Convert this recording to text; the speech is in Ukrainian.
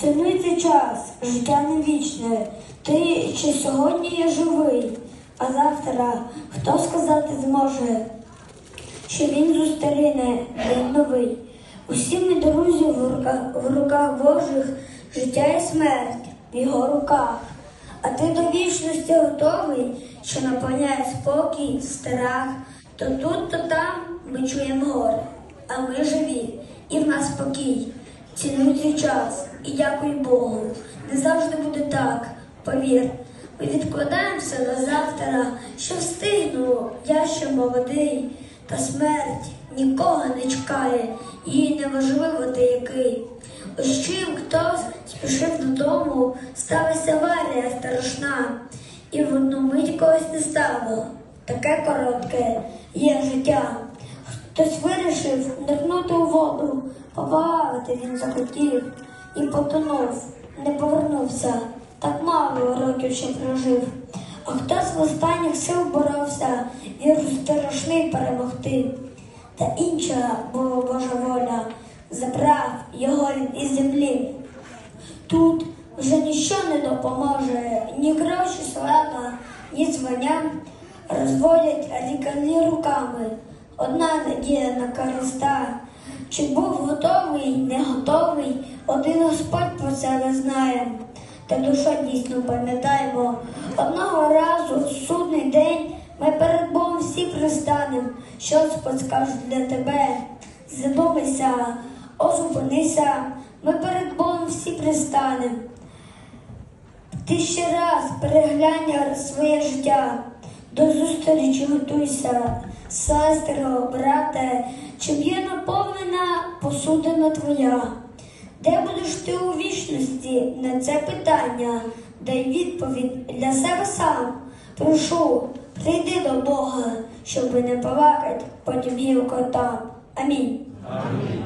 Цінуй цей час, життя не вічне. Ти чи сьогодні є живий, а завтра хто сказати зможе, що він зустріне день новий. Усі ми друзі в руках, в руках Божих, життя і смерть в його руках. А ти до вічності готовий, що наповняє спокій, страх. То тут, то там ми чуємо горе, а ми живі, і в нас спокій. Цінуй цей час і дякуй Богу. Не завжди буде так, повір. Ми відкладаємо все до завтра, що встигну, я ще молодий, та смерть нікого не чекає, їй неважливо ти який. Ось чим хтось спішив додому, сталася аварія страшна, і в одну мить когось не стало. Таке коротке є життя. Хтось вирішив нирнути у воду, поплавати він захотів і потонув, не повернувся, так мало років ще прожив. А хтось в останніх сил боровся, вірус страшний перемогти. Та інша була Божа воля, забрав його він із землі. Тут вже ніщо не допоможе, ні гроші, слава, ні звання розводять лікарні руками. Одна надія на Христа. Чи був готовий, не готовий, один Господь про це не знає. Та душа дійсно пам'ятаємо. Одного разу в судний день ми перед Богом всі пристанем. Що Господь скаже для тебе? Задумайся, озупинися, ми перед Богом всі пристанем. Ти ще раз переглянь своє життя, до зустрічі готуйся, сестро, брате, чим є наповнена посудина твоя. Де будеш ти у вічності на це питання? Дай відповідь для себе сам. Прошу, прийди до Бога, щоби не плакать потім гілко там. Амінь. Амінь.